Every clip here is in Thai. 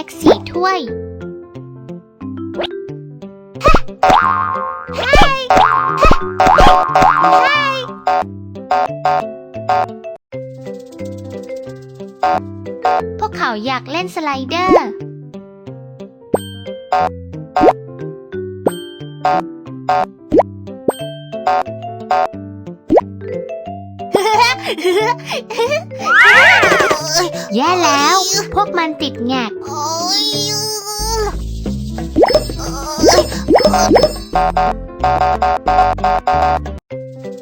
ล็กสี่ถ้วยพวกเขาอยากเล่นสไลเดอร์ แย่แล้ว พวกมันติดแงกโอ้ย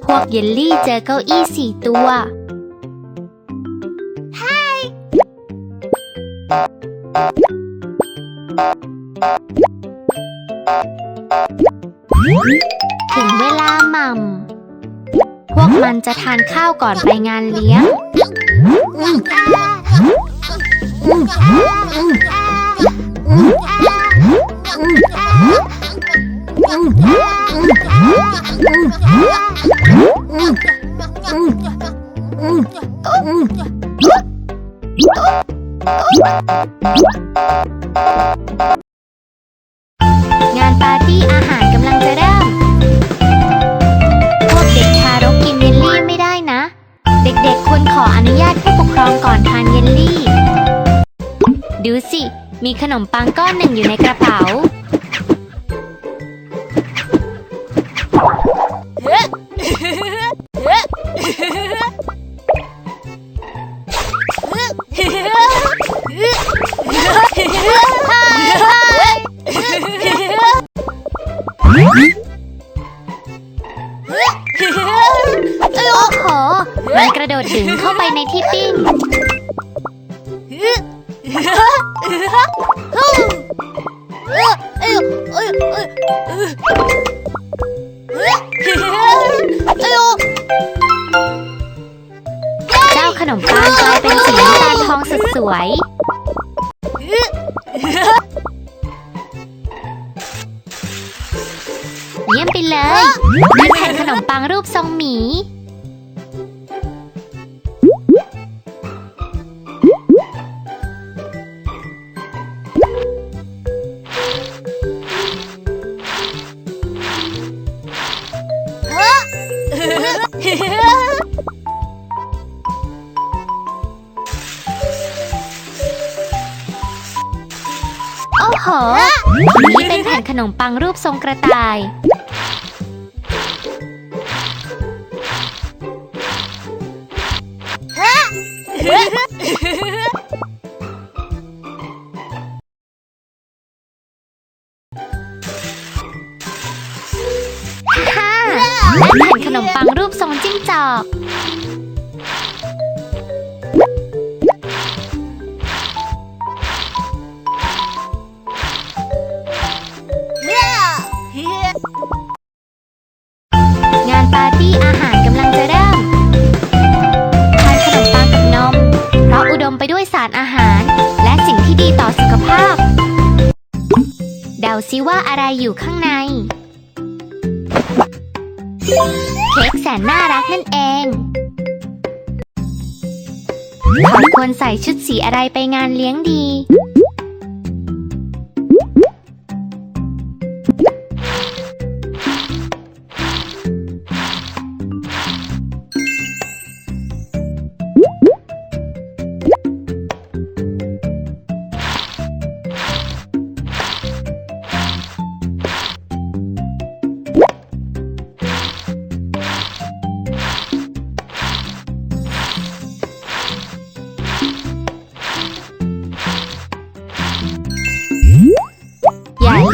พวกเยลลี่เจอเก้าอี้สี่ตัวถึงเวลาหม่ำพ วกมันจะทานข้าวก่อนไปงานเลี้ยง งานปาร์ตี้อาหารกำลังจะ ควรขออนุญาตผู้ปกครองก่อนทานเยลลี่ ดูสิ มีขนมปังก้อนหนึ่งอยู่ในกระเป๋าึงเข้าไปในที่ปิ้งเจ้าขนมปังกลายเป็นสีน้ำตาลทองสุดสวยเยี่ยมไปเลยนี่แผ่นขนมปังรูปทรงหมี โอ้โห นี่เป็นแผ่นขนมปังรูปทรงกระต่ายฮ่ นมปังรูปทรงจิ้งจอก งานปาร์ตี้อาหารกำลังจะเริ่มทานขนมปังกับนม เพราะอุดมไปด้วยสารอาหาร และสิ่งที่ดีต่อสุขภาพ เดาซิว่าอะไรอยู่ข้างใน เค้กแสนน่ารักนั่นเองเขาควรใส่ชุดสีอะไรไปงานเลี้ยงดี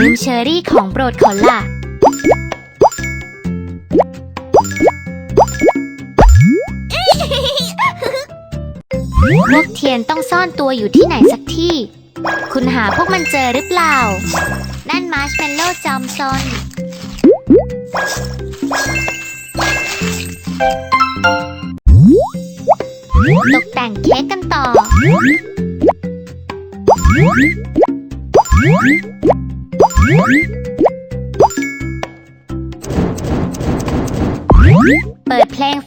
ืมเชอรี่ของโปรดเขาล่ะพวกเทียนต้องซ่อนตัวอยู่ที่ไหนสักที่ คุณหาพวกมันเจอหรือเปล่า นั่นมาร์ชเมลโล่จอมซนตกแต่งเค้กกันต่อ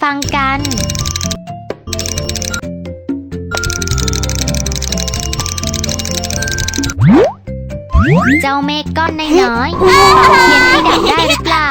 ังกัน เจ้าเมฆก้อนน้อยเพียนให้ดับได้หรือเปล่า